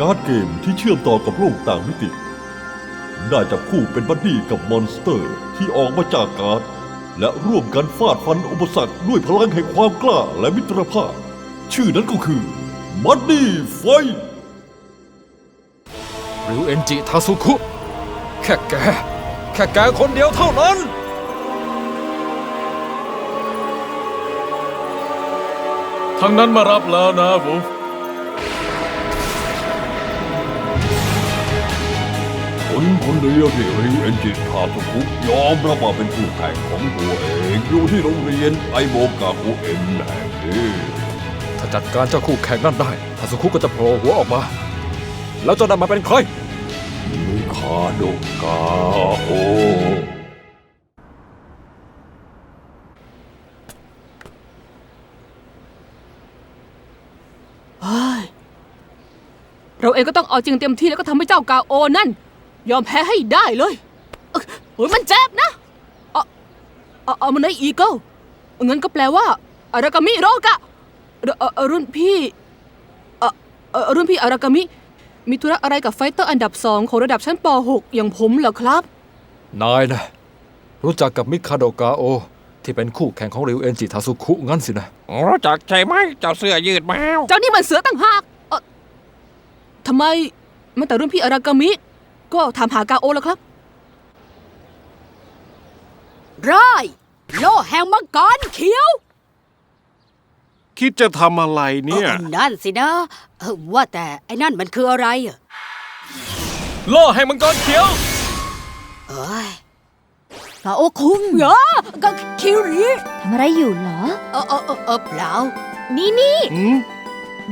การ์ดเกมที่เชื่อมต่อกับโลกต่างมิติ ได้จับคู่เป็นบัดดี้กับมอนสเตอร์ที่ออกมาจากการ์ด และร่วมกันฟาดฟันอุปสรรคด้วยพลังแห่งความกล้าและมิตรภาพ ชื่อนั้นก็คือบัดดี้ไฟริวเอนจิทาสุคุ แค่แก แค่แกคนเดียวเท่านั้นทางนั้นมารับแล้วนะวูฟ คนคนเดียวที่ริวเอนจิทาสุคุยอมรับว่าเป็นคู่แข่งของตัวเองอยู่ที่โรงเรียนไอโบกาคุเอ็นแห่งนี้ถ้าจัดการเจ้าคู่แข่งนั่นได้ทาสุคุก็จะโผล่หัวออกมา แล้วเจ้านั้นมาเป็นใครมิคาโดกาโอเฮ้ยเราเองก็ต้องเอาจริงเต็มที่แล้วก็ทำให้เจ้ากาโอนั่น ยอมแพ้ให้ได้เลยเอ้ยโอ้ยมันเจ็บนะเอาเอาเอามันในอีเกิลงั้นก็แปลว่าอารากามิโรกะเอ่อเอ่อรุ่นพี่เอ่อเอ่อรุ่นพี่อารากามิ มีธุระอะไรกับไฟเตอร์อันดับสองของระดับชั้นป .6 อย่างผมเหรอครับ นายนะรู้จักกับมิคาโดกาโอ ที่เป็นคู่แข่งของริวเอนจิทาสุคุงั้นสินะ รู้จักใช่ไหมเจ้าเสื้อยืดแมว เจ้านี่มันเสือต่างหากเอ่อทำไมแม้แต่รุ่นพี่อารากามิ ก็ถามหากาโอแล้วครับร้ายโล่แห่งมังกรเขียวคิดจะทำอะไรเนี่ย ออนั่นสินะเออว่าแต่ไอ้นั่นมันคืออะไรอะล่อให้มังกรเขียว เอ้ยกาโอคุงเหรอก็คิริทำอะไรอยู่เหรอ เออเออเออเออเปล่า นี่นี่หืม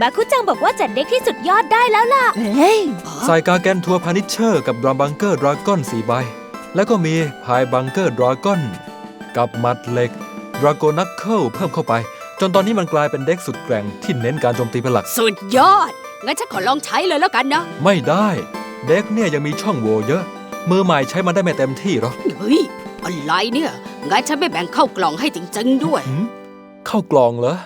บาคุจังบอกว่าจัดเด็กที่สุดยอดได้แล้วล่ะ เฮ้ย ใส่กาแกนทัวร์พานิชเชอร์กับดรัมบังเกอร์ดราก้อนสี่ใบ แล้วก็มีพายบังเกอร์ดราก้อนกับมัดเหล็กดราโกนักเคิลเพิ่มเข้าไป จนตอนนี้มันกลายเป็นเด็กสุดแกร่งที่เน้นการโจมตีเป็นหลัก สุดยอด งั้นฉันขอลองใช้เลยแล้วกันนะ ไม่ได้ เด็กเนี่ยยังมีช่องโหว่เยอะ มือใหม่ใช้มันได้ไม่เต็มที่หรอกเฮ้ย อะไรเนี่ย งั้นฉันไม่แบ่งเข้ากล่องให้จริงๆด้วย หืมเข้ากล่องเหรอต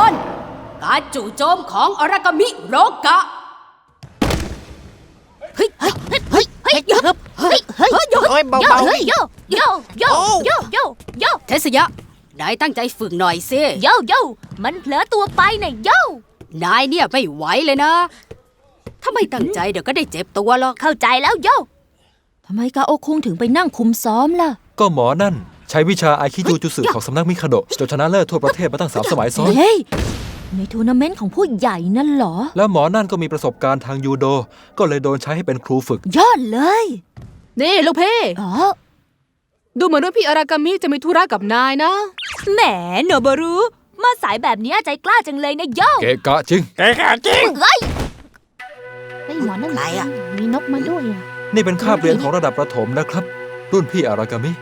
อน การจู่โจมของอารากามิโรกะ เฮ้ย เฮ้ย เฮ้ย เฮ้ย เฮ้ย เฮ้ย เฮ้ย เฮ้ย เบาโยๆเฮ้ยโยโยโยโยโยโยเทสยะ นายตั้งใจฝึกหน่อยสิโยโยมันเผลอตัวไปน่ะโยนายเนี่ยไม่ไหวเลยนะ ถ้าไม่ตั้งใจเดี๋ยวก็ได้เจ็บตัวหรอก เข้าใจแล้วโยทำไมกาโอคุงถึงไปนั่งคุมซ้อมล่ะ ก็หมอนั่น ใช้วิชาไอคิจูจุสึของสำนักมิคาโดะจนชนะเลิศทั่วประเทศมาตั้งสามสมัยซ้อน เฮ้ย ในทัวร์นาเมนต์ของผู้ใหญ่นั่นเหรอ แล้วหมอนั่นก็มีประสบการณ์ทางยูโด ก็เลยโดนใช้ให้เป็นครูฝึก ยอดเลย นี่ลูกเพ่อ๋อ ดูเหมือนรุ่นพี่อารากามิจะมีธุระกับนายนะ แหมโนบารุ มาสายแบบนี้ใจกล้าจังเลยนะโยเกะกะจริง แกขาจริง เฮ้ยไอ้หมอนั่นอะไรอะ มีนกมาด้วยอะ นี่เป็นคาบเรียนของระดับประถมนะครับ รุ่นพี่อารากามิ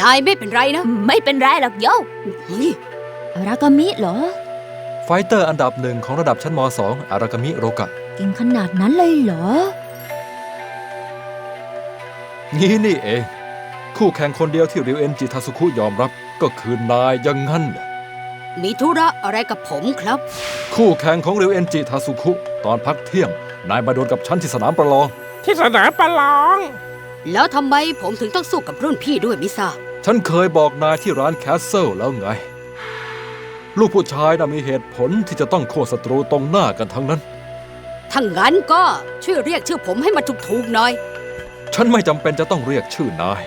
นายไม่เป็นไรนะ ไม่เป็นไรหรอกโยเฮ้ยอารากามิเหรอ ไฟเตอร์อันดับหนึ่งของระดับชั้นม .2 อารากามิโรกะ เก่งขนาดนั้นเลยเหรองี้นี่เอง คู่แข่งคนเดียวที่ริวเอนจิทาสุคุยอมรับก็คือนายอยังงั้นเหรอมีธุระอะไรกับผมครับ คู่แข่งของริวเอนจิทาสุคุตอนพักเที่ยง นายมาโดนกับฉันที่สนามประลอง ที่สนามประลอง แล้วทำไมผมถึงต้องสู้กับรุ่นพี่ด้วยไม่ทราบฉันเคยบอกนายที่ร้านแคสเซิลแล้วไง ลูกผู้ชายน่ะมีเหตุผลที่จะต้องโค่นศัตรูตรงหน้ากันทั้งนั้น ถ้างั้นก็ช่วยเรียกชื่อผมให้มันถูกๆหน่อย ฉันไม่จำเป็นจะต้องเรียกชื่อนาย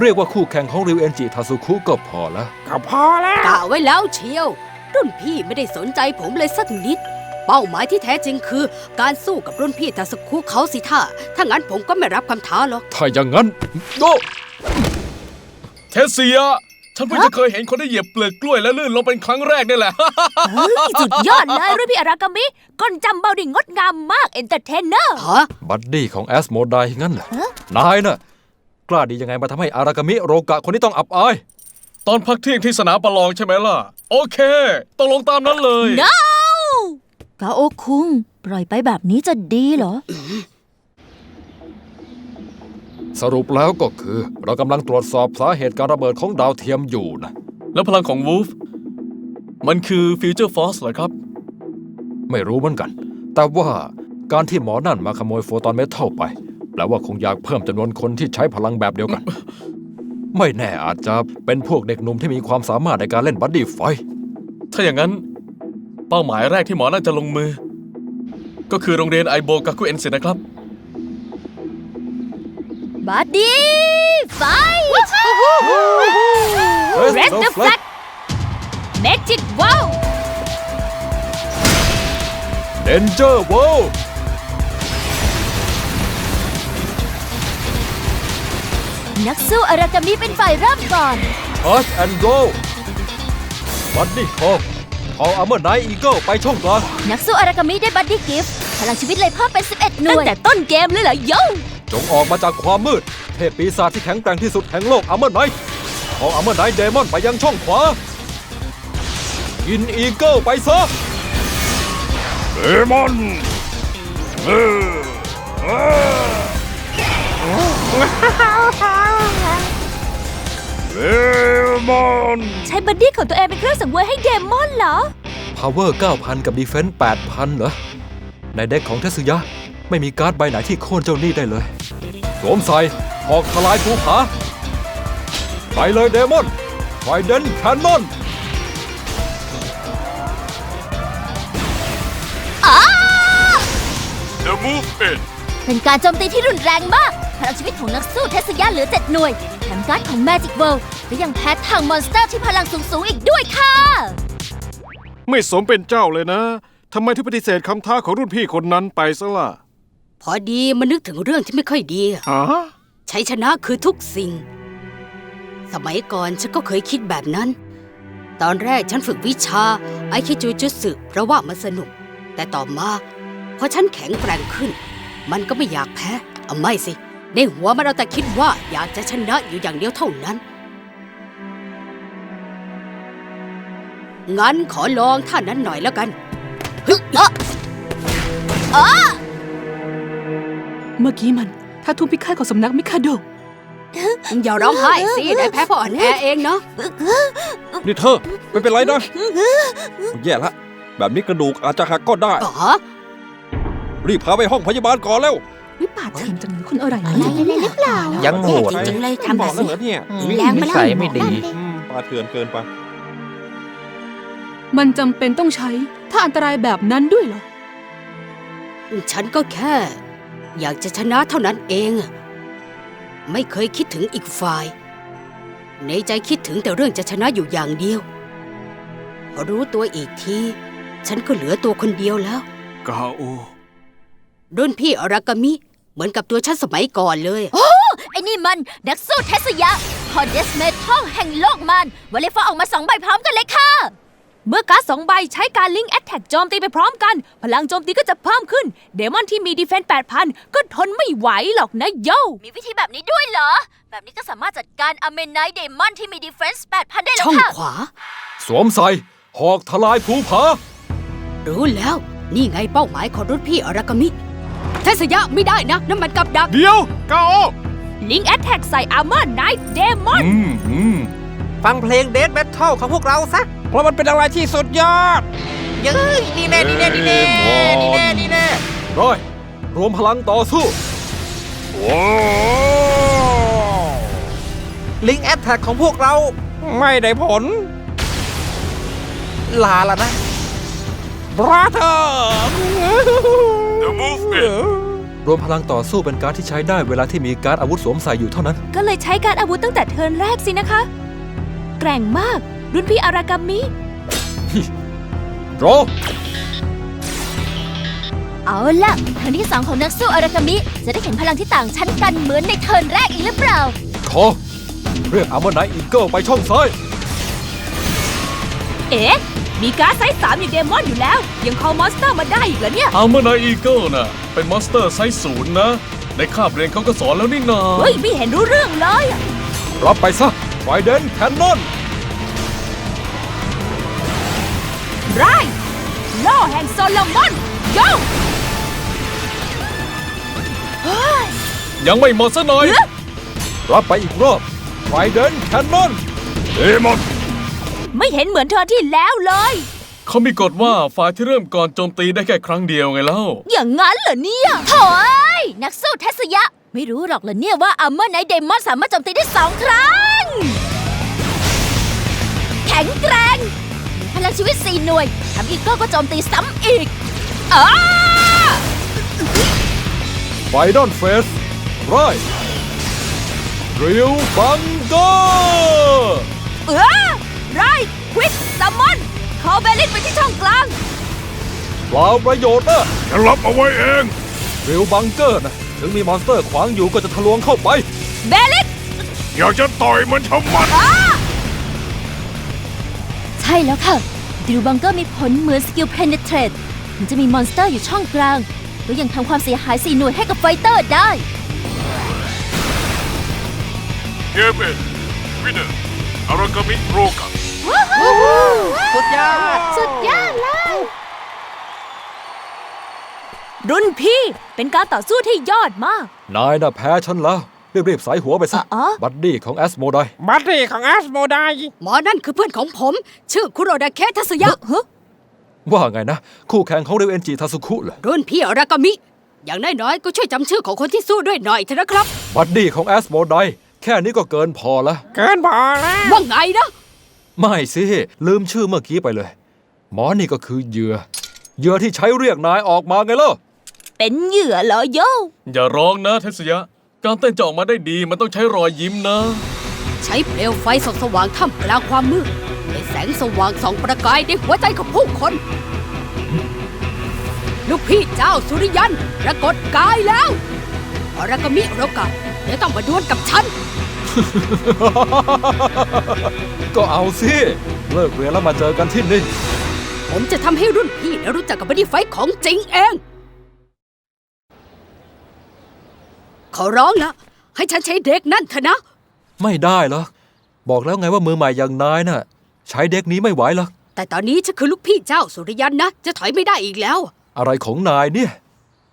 เรียกว่าคู่แข่งของริวเอนจิทาสุคุก็พอแล้ว ก็พอแล้ว กะไว้แล้วเชียว รุ่นพี่ไม่ได้สนใจผมเลยสักนิด เป้าหมายที่แท้จริงคือ การสู้กับรุ่นพี่ทาสคุเขาสิท่าถ้างั้นผมก็ไม่รับคำท้าหรอก ถ้าอย่างนั้นโดเทสเซีย ฉันเพิ่งจะเคยเห็นคนได้เหยียบเปลือกกล้วยและลื่นลงเป็นครั้งแรกนี่แหละ เฮ้ยสุดยอดเลยรุ่นพี่อารากามิก้นจำเบาดิ่งงดงามมากเอนเตอร์เทนเนอร์ ฮะ บัดดี้ของแอสโมไดงั้นเหรอฮะนายน่ะ กล้าดียังไงมาทำให้อารากามิโรกะคนนี้ต้องอับอาย ตอนพักเที่ยงที่สนามประลองใช่ไหมล่ะ โอเคตกลงตามนั้นเลย No กาโอคุง ปล่อยไปแบบนี้จะดีเหรอ สรุปแล้วก็คือ เรากำลังตรวจสอบสาเหตุการระเบิดของดาวเทียมอยู่นะ แล้วพลังของวูฟ มันคือฟิวเจอร์ฟอร์สเหรอครับ ไม่รู้เหมือนกัน แต่ว่าการที่หมอนั่นมาขโมยโฟตอนเมทัลไป แปลว่าคงอยากเพิ่มจำนวนคนที่ใช้พลังแบบเดียวกัน ไม่แน่อาจจะเป็นพวกเด็กหนุ่มที่มีความสามารถในการเล่นบัดดี้ไฟท์ถ้าอย่างนั้น เป้าหมายแรกที่หมอน่าจะลงมือ ก็คือโรงเรียนไอโบกาคุเอ็นสินะครับ บัดดี้ไฟ Rest Rest the the flag Magic Wow เดนเจอร์โวนักสู้อารากามิเป็นฝ่ายเริ่มก่อนชาร์จแอนด์โรบัดดี้คอก เอาอัมเมอร์ไนท์อีเกิลไปช่องกลางนักสู้อารากามิได้บัดดี้กิฟต์พลังชีวิตเลยเพิ่มเป็น 11 หน่วยตั้งแต่ต้นเกมเลยเหรอโยจงออกมาจากความมืด เทพปีศาจที่แข็งแกร่งที่สุดแห่งโลกอัมเมอร์ไนท์เอาอัมเมอร์ไนท์เดมอนไปยังช่องขวากินอีเกิลไปซะเดมอนเดมอนใช้บัดดี้ของตัวเองเป็นเครื่องสังเวยให้เดมอนเหรอ Power 9,000 กับ Defense 8,000 เหรอ ในเด็กของเทสึยะ ไม่มีการ์ดใบไหนที่โค่นเจ้าหนี้ได้เลย สวมใส่หอกทลายภูผา ไปเลยเดมอนไฟเดนแคนนอนเดอะมูฟเอ็นเป็นการโจมตีที่รุนแรงมากพลังชีวิตของนักสู้เทสยาเหลือ7หน่วยแถมการ์ดของ Magic World ก็ยังแพ้ทางมอนสเตอร์ที่พลังสูงๆอีกด้วยค่ะ ไม่สมเป็นเจ้าเลยนะ ทำไมถึงปฏิเสธคำท้าของรุ่นพี่คนนั้นไปซะล่ะพอดีมันนึกถึงเรื่องที่ไม่ค่อยดีฮะชัยชนะคือทุกสิ่ง สมัยก่อนฉันก็เคยคิดแบบนั้น ตอนแรกฉันฝึกวิชาไอคิจูจุสึเพราะว่ามันสนุก แต่ต่อมาพอฉันแข็งแกร่งขึ้น มันก็ไม่อยากแพ้ เอาไม่สิ ในหัวมันเอาแต่คิดว่าอยากจะชนะอยู่อย่างเดียวเท่านั้น งั้นขอลองท่านั้นหน่อยแล้วกันฮึอะเมื่อกี้มันถ้าทุบพิฆาตของสำนักมิคาโดอย่าร้องไห้สิได้แพ้เพราะอ่อนแอเองเนาะนี่เธอไม่เป็นไรนะ แย่ละแบบนี้กระดูกอาจจะหักก็ได้อ๋อรีบพาไปห้องพยาบาลก่อนแล้ว วิป่าดเถื่อนจังเลยคุณอะไรอะไรหรือเปล่ายังโหด จริงๆเลยทำบแบอกบแล้วนี้เหรอเนี่ยแรงไปนิแล้วสัยไม่ดี อืมปาเถื่อนเกินไป มันจำเป็นต้องใช้ ถ้าอันตรายแบบนั้นด้วยเหรอ ฉันก็แค่ อยากจะชนะเท่านั้นเอง ไม่เคยคิดถึงอีกฝ่าย ในใจคิดถึงแต่เรื่องจะชนะอยู่อย่างเดียวพอรู้ตัวอีกที ฉันก็เหลือตัวคนเดียวแล้ว กาโอ รุ่นพี่อารากามิ เหมือนกับตัวฉันสมัยก่อนเลยไอ้นี่มันนักสู้เทสยะคอเดสเมทัลแห่งโลกมันวอลเลฟอร์ออกมาสองใบพร้อมกันเลยค่ะ เมื่อการ์ดสองใบใช้การลิงก์แอตแทกโจมตีไปพร้อมกัน พลังโจมตีก็จะเพิ่มขึ้น เดมอนที่มีดีเฟนส์8,000 ก็ทนไม่ไหวหรอกนะโยมีวิธีแบบนี้ด้วยเหรอ แบบนี้ก็สามารถจัดการอเมนไนเดมอนที่มีดีเฟนส์8,000 ได้แล้ช่วองค่ะ ขวา สวมใส่หอกทลายภูผา รู้แล้ว นี่ไงเป้าหมายของรุ่นพี่อารากามิ เทสยะไม่ได้นะน้ำมันกับดัก เดี๋ยวกาโอลิงก์แอตแทกใส่อาร์เมอร์ไนท์เดมอน อืมอืมฟังเพลงเด a แบทเทิลของพวกเราซะเพราะมันเป็นอะไรที่สุดยอด เย้ยนี่แน่นี่แน่นี่แน่นี่แน่นี่แน่ร้อยรวมพลังต่อสู้ลิงแอตแทกของพวกเรา ไม่ได้ผล ลาแล้วนะ บราเธอร์ The Movement รวมพลังต่อสู้เป็นการ์ดที่ใช้ได้เวลาที่มีการ์ดอาวุธสวมใส่อยู่เท่านั้น ก็เลยใช้การอาวุธตั้งแต่เทิร์นแรกสินะคะ แกร่งมาก รุ่นพี่อารากามิรอเอาล่ะครั้งที่สองของนักสู้อารากามิ จะได้เห็นพลังที่ต่างชั้นกันเหมือนในเทิร์นแรกอีกหรือเปล่า ขอเรียกอาร์เมอร์ไนท์อีเกิลไปช่องซ้าย เอ๊ะ มีการ์ดไซส์สามอย่างเดมอนอยู่แล้ว ยังคอมอนสเตอร์มาได้อีกเหรอเนี่ย เอาเมื่อนายอีเกิลน่ะ เป็นมอนสเตอร์ไซส์ศูนย์นะ ในคาบเรียนเขาก็สอนแล้วนี่นาเฮ้ย ไม่เห็นรู้เรื่องเลยอะรับไปซะไฟเดนแคนนอนไรโล่แห่งโซโลมอนโยยังไม่หมดซะหน่อยรับไปอีกรอบไฟเดนแคนนอนเดมอน ไม่เห็นเหมือนเธอที่แล้วเลย เขามีกฎว่าฝ่ายที่เริ่มก่อนโจมตีได้แค่ครั้งเดียวไงเล่า อย่างนั้นเหรอเนี่ยโถ่เอ้ยนักสู้เทสยะ ไม่รู้หรอกเหรอเนี่ยว่าอัมเมอร์ไนเดมอนสามารถโจมตีได้สองครั้ง แข็งแกร่งพลังชีวิตสี่หน่วยทำอีกก็ก็โจมตีซ้ำอีกอ้าไฟดอนเฟสไรริวบังเกอร์ เออ ไรควิกซัมมอนคอเบลินไปที่ช่องกลาง เปล่าประโยชน์นะฉันรับเอาไว้เองริวบังเกอร์นะถึงมีมอนสเตอร์ขวางอยู่ก็จะทะลวงเข้าไปเบลินอยากจะต่อยมันชะมัดใช่แล้วค่ะดิวบังเกอร์มีผลเหมือนสกิล penetrate ถึงจะมีมอนสเตอร์อยู่ช่องกลางก็ยังทำความเสียหายสี่หน่วยให้กับไฟเตอร์ได้ เกมเอ็นวินเนอร์อารากามิโรกะ สุดยอด สุดยอดเลย รุ่นพี่เป็นการต่อสู้ที่ยอดมาก นายน่ะแพ้ฉันแล้ว รีบๆสายหัวไปซะ อ๋อ บัดดี้ของแอสโมไดบัตตี้ของแอสโมไดหมอนั่นคือเพื่อนของผม ชื่อคุโรดาเคทัสยะว่าไงนะ คู่แข่งของเรวเอนจิทาสุคุเหรอรุ่นพี่อารากามิ อย่างน้อยๆก็ช่วยจำชื่อของคนที่สู้ด้วยหน่อยเถอะนะครับ บัดดี้ของแอสโมไดแค่นี้ก็เกินพอละ เกินพอแล้ว ว่าไงนะ ไม่สิ ลืมชื่อเมื่อกี้ไปเลย หมอนี่ก็คือเหยื่อ เหยื่อที่ใช้เรียกนายออกมาไงล่ะ เป็นเหยื่อเหรอโย อย่าร้องนะเทสยะ การเต้นจะออกมาได้ดีมันต้องใช้รอยยิ้มนะ ใช้เปลวไฟส่องสว่างท่ามกลางความมืดให้แสงสว่างส่องประกายในหัวใจของผู้คน ลูกพี่เจ้าสุริยันปรากฏกายแล้วอารากามิโรกะ เดี๋ยวต้องมาดวลกับฉัน ก็เอาสิ เลิกเรียนแล้วมาเจอกันที่นี่ ผมจะทำให้รุ่นพี่ได้รู้จักกับบอดี้ไฟท์ของจริงเอง ขอร้องละให้ฉันใช้เด็กนั่นเถอะนะ ไม่ได้หรอกบอกแล้วไงว่ามือใหม่อย่างนายน่ะ ใช้เด็กนี้ไม่ไหวหรอกแต่ตอนนี้ฉันคือลูกพี่เจ้าสุริยันนะ จะถอยไม่ได้อีกแล้ว อะไรของนายเนี่ย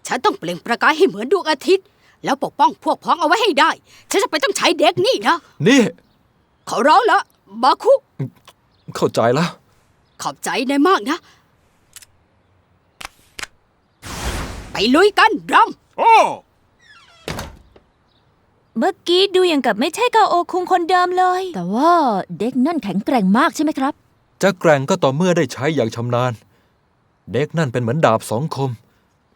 ฉันต้องเปล่งประกายให้เหมือนดวงอาทิตย์ แล้วปกป้องพวกพ้องเอาไว้ให้ได้ ฉันจะไปต้องใช้เด็กนี่นะ นี่ ขอร้องละบาคุ เข้าใจแล้ว ขอบใจนายมากนะ ไปลุยกันรัมโอ้เมื่อกี้ดูอย่างกับไม่ใช่กาโอคุงคนเดิมเลย แต่ว่าเด็กนั่นแข็งแกร่งมากใช่ไหมครับ จะแกร่งก็ต่อเมื่อได้ใช้อย่างชำนาญ เด็กนั่นเป็นเหมือนดาบสองคม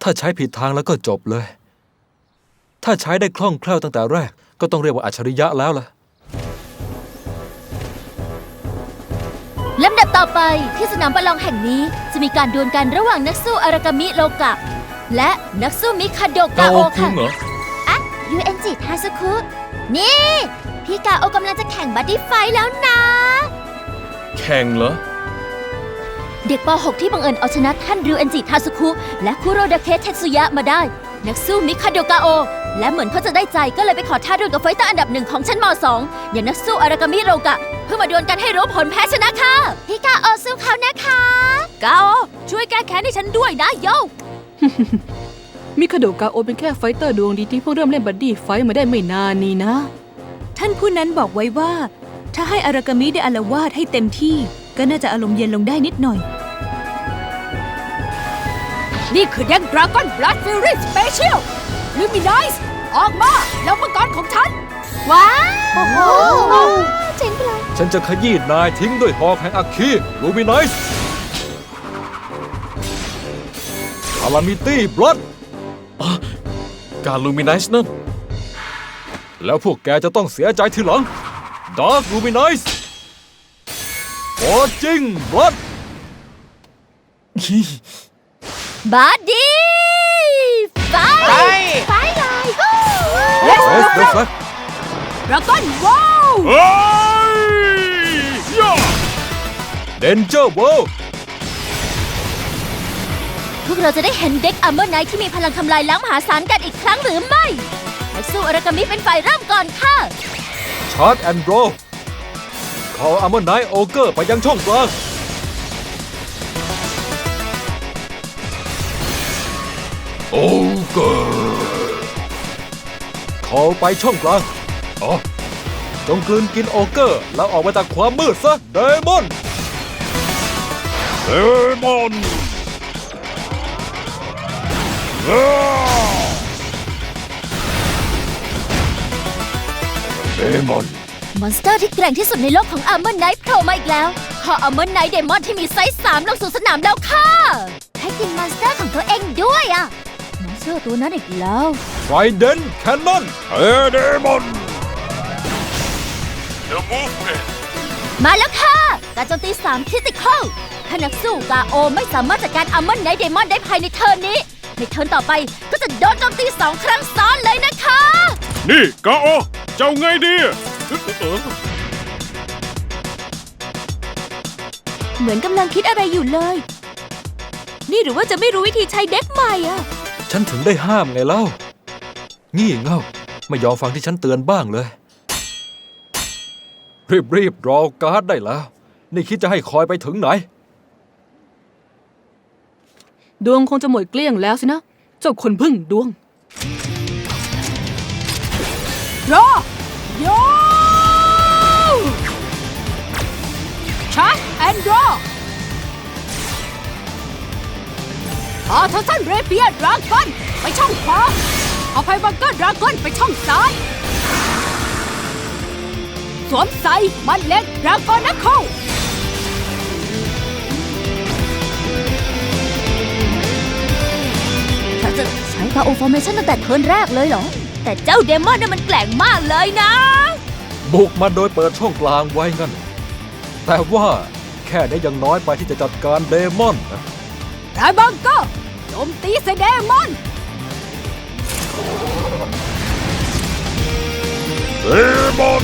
ถ้าใช้ผิดทางแล้วก็จบเลย ถ้าใช้ได้คล่องแคล่วตั้งแต่แรก ก็ต้องเรียกว่าอัจฉริยะแล้วล่ะ ลำดับต่อไปที่สนามประลองแห่งนี้จะมีการดวลกันระหว่างนักสู้อารากามิโลกะ และนักสู้มิคาโดกากาโอโอคุค่ะงเหรออะยูเอ็นจิทาสุคุ นี่ พี่กาโอกำลังจะแข่งบัดดี้ไฟท์แล้วนะ แข่งเหรอ เด็กป .6 ที่บังเอิญเอาชนะท่านริวเอนจิทาสุคุ และคุโรดาเคเทสุยะมาได้ นักสู้มิคาโดกาโอ และเหมือนเขาจะได้ใจก็เลยไปขอท้าดวลกับไฟเตอร์อันดับหนึ่งของชั้นม .2 อย่างนักสู้อารากามิโรกะ เพื่อมาดวลกันให้รู้ผลแพ้ชนะค่ะพี่กาโอสู้เขานะคะกาโอช่วยแก้แค้นให้ฉันด้วยนะโยมิคาโดกาโอเป็นแค่ไฟเตอร์ดวงดีที่เพิ่งเริ่มเล่นบัดดี้ไฟท์มาได้ไม่นานนี่นะ ท่านผู้นั้นบอกไว้ว่า ถ้าให้อารากามิได้อาละวาดให้เต็มที่ ก็น่าจะอารมณ์เย็นลงได้นิดหน่อย นี่คือเด็กดราก้อนบลัดฟิลลิ่สเปเชียลลูมิน c ส์ ออกมาแล้วมังกรของฉัน ว้าวโอ้โหเจ๋งไปเลยฉันจะขยี้นายทิ้งด้วยหอกแห่งอัคคีลูมิน c ส์คาลามิตี้บลัดการลูมิน c ส์นั่น แล้วพวกแกจะต้องเสียใจทีหลังดาร์ l ลูมิน c ส์ฟอร์จิงบลัดบัดดี้ไฟไปไฟเลย เฟสเดฟดราก้อนว้าวเฮ้ยย่าเดนเจอร์เวิลด์พวกเราจะได้เห็นเด็กอัมเบอร์ไนท์ที่มีพลังทำลายล้างมหาศาลกันอีกครั้งหรือไม่นักสู้อารากามิเป็นฝ่ายเริ่มก่อนค่ะ ชาร์จแอนด์โรขออัมเมอร์ไนโอเกอร์ไปยังช่องกลางโอเกอร์ ขอไปช่องกลางอ๋อจงกลืนกินโอเกอร์ แล้วออกมาจากความมืดซะเดมอนโอเดมอนเดมอนมอนสเตอร์ที่แกร่งที่สุดในโลกของอาร์เมอร์ไนท์โผล่มาอีกแล้ว ขออาร์เมอร์ไนท์เดมอนที่มีไซส์3ลงสู่สนามแล้วค่ะ ให้กินมอนสเตอร์ของตัวเองด้วยอะมอนสเตอร์ตัวนั้นอีกแล้ว ไฟเดนแคนนอนเอเดมอนมาแล้วค่ะ การโจมตี3คริติคอลถ้านักสู้กาโอไม่สามารถจัดการอาร์เมอร์ไนท์เดมอนได้ภายในเทิร์นนี้ ในเทิร์นต่อไปก็จะโดนโจมตี 2 ครั้งซ้อนเลยนะคะ นี่กาโอเจ้าไงดีเออเหมือนกำลังคิดอะไรอยู่เลย นี่หรือว่าจะไม่รู้วิธีใช้เด็กใหม่อะ ฉันถึงได้ห้ามไงเล่า งี่เง่าไม่ยอมฟังที่ฉันเตือนบ้างเลย รีบรีบรอการ์ดได้แล้ว นี่คิดจะให้คอยไปถึงไหน ดวงคงจะหมดเกลี้ยงแล้วสินะ เจ้าคนพึ่งดวงรอโยชาร์จแอนด์รออาทัสันเรเปียดราก้อนไปช่องขวาเอาไพบังเกอร์ดราก้อนไปช่องซ้าย สวมใส่มันเล็กดราก้อนนักเข้าฉันจะใช้กาโอฟอร์เมชันตั้งแต่เทิร์นแรกเลยเหรอ แต่เจ้าเดมอนน่ะมันแกล่งมากเลยนะ บุกมาโดยเปิดช่องกลางไว้งั้น แต่ว่าแค่นี้ยังน้อยไปที่จะจัดการเดมอนนะไรบังเกอร์โจมตีเซเดมอน เดมอน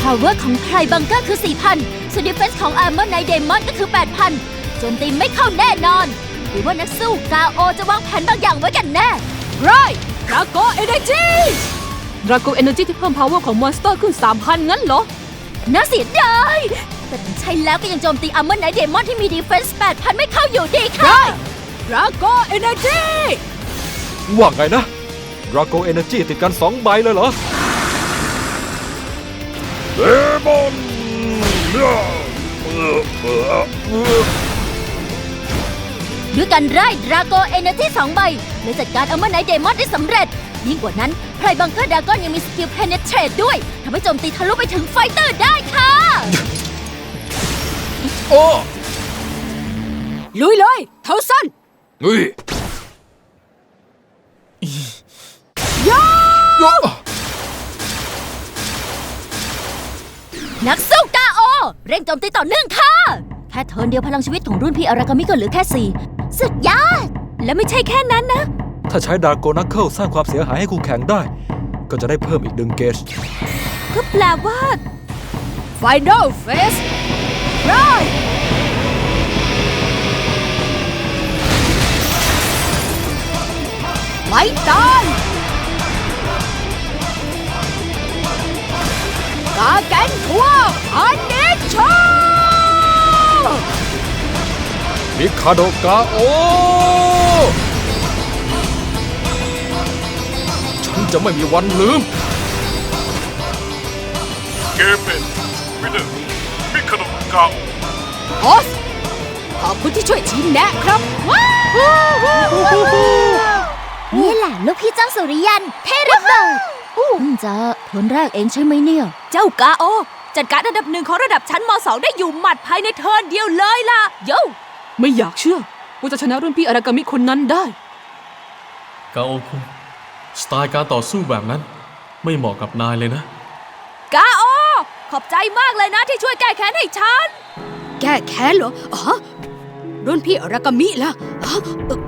power ของไพรบังเกอร์คือ 4,000ส่วน defense ของ armor ในเดมอนก็คือ 8,000โจมตีไม่เข้าแน่นอน หรือว่านักสู้กาโอจะวางแผนบางอย่างไว้กันแน่ไรดราโกเอเนจีดราโกเอเนจีที่เพิ่ม power ของมอนสเตอร์ขึ้น 3,000 งั้นเหรอ น่าเสียดายแต่ถึงใช่แล้วก็ยังโจมตี armor ในเดมอนที่มี defense 8,000 ไม่เข้าอยู่ดีค่ะด ราโกเอเนจีว่าไงนะดราโกเอเนจีติดกันสองใบเลยเหรอเดมอนด้วยการไล่ดราโกเอเนจีสองใบเลยจัดการอัลเมอร์ไนเดมอนได้สำเร็จ ยิ่งกว่านั้นไพรบังเกอร์ดากอนยังมีสกิลเพเนเทรตด้วยทำให้โจมตีทะลุไปถึงไฟเตอร์ได้ค่ะ โอ้ลุยเลยเทาสัน เฮ้ยนักสู้กาโอ เร่งโจมตีต่อเนื่องค่ะ แค่เทิร์นเดียวพลังชีวิตของรุ่นพี่อารากามิก็เหลือแค่สี่สุดยอด และไม่ใช่แค่นั้นนะ ถ้าใช้ดราโกนักเคิลสร้างความเสียหายให้คู่แข่งได้ ก็จะได้เพิ่มอีกหนึ่งเกจก็แปลว่าไฟนอลเฟสไร ไม่ตายกาแกนทัวอันเนชอมิคาโดกาโอ ฉันจะไม่มีวันลืม เกมเป็นวินเนอร์มิคาโดกาโอบอสขอบคุณที่ช่วยชี้แนะครับ นี่แหละลูกพี่เจ้าสุริยัน เทระเบิดเพิ่งจะเทิร์นแรกเองใช่ไหมเนี่ย เจ้ากาโอ จัดการอันดับหนึ่งของระดับชั้นม .2 ได้อยู่หมัดภายในเทิร์นเดียวเลยล่ะโยไม่อยากเชื่อ ว่าจะชนะรุ่นพี่อารากามิคนนั้นได้ กาโอคุงสไตล์การต่อสู้แบบนั้น ไม่เหมาะกับนายเลยนะ กาโอ ขอบใจมากเลยนะที่ช่วยแก้แค้นให้ฉัน แก้แค้นเหรอ อ๋อ รุ่นพี่อารากามิล่ะอ๋อเอ่อ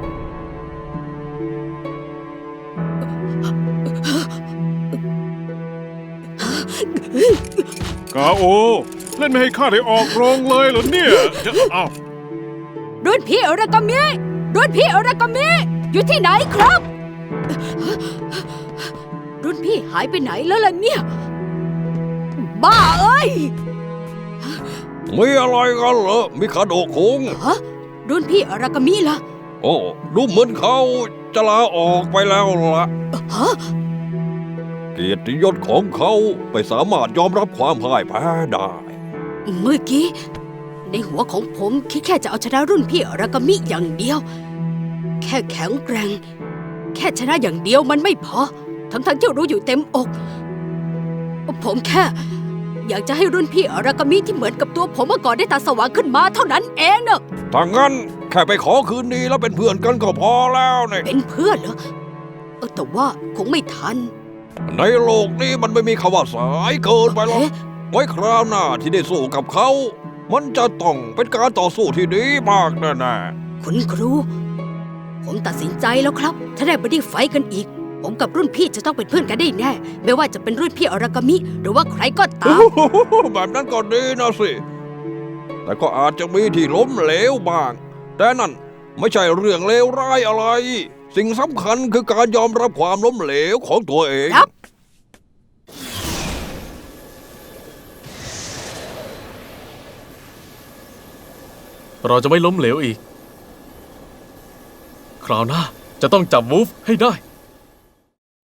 กาโอ เล่นไม่ให้ข้าได้ออกโรงเลยเหรอเนี่ยจะอ้าวรุ่นพี่อารากามิรุ่นพี่อารากามิอยู่ที่ไหนครับ รุ่นพี่หายไปไหนแล้วล่ะเนี่ย บ้าเอ้ย มีอะไรกันเหรอมิคาโดะคงฮะ รุ่นพี่อารากามิล่ะ โอ้ดูเหมือนเขาจะลาออกไปแล้วละฮะ เกียรติยศของเขาไม่สามารถยอมรับความพ่ายแพ้ได้ เมื่อกี้ ในหัวของผมคิดแค่จะเอาชนะรุ่นพี่อารากามิอย่างเดียว แค่แข็งแกร่ง แค่ชนะอย่างเดียวมันไม่พอ ทั้งๆที่รู้อยู่เต็มอก ผมแค่ อยากจะให้รุ่นพี่อารากามิที่เหมือนกับตัวผมเมื่อก่อนได้ตาสว่างขึ้นมาเท่านั้นเองเนอะถ้างั้นแค่ไปขอคืนดีแล้วเป็นเพื่อนกันก็พอแล้วเนี่ยเป็นเพื่อนเหรอเออแต่ว่าคงไม่ทัน ในโลกนี้มันไม่มีคำว่าสายเกินไปหรอกเอ๊ะไว้คราวหน้าที่ได้สู้กับเขา มันจะต้องเป็นการต่อสู้ที่ดีมากแน่ๆคุณครู ผมตัดสินใจแล้วครับ ถ้าได้บัดดี้ไฟท์กันอีก ผมกับรุ่นพี่จะต้องเป็นเพื่อนกันได้แน่ ไม่ว่าจะเป็นรุ่นพี่อารากามิ หรือว่าใครก็ตามแบบนั้นก็ดีนะสิ แต่ก็อาจจะมีที่ล้มเหลวบ้าง แต่นั่นไม่ใช่เรื่องเลวร้ายอะไร สิ่งสำคัญคือการยอมรับความล้มเหลวของตัวเอง ครับ เราจะไม่ล้มเหลวอีก คราวหน้าจะต้องจับวูฟให้ได้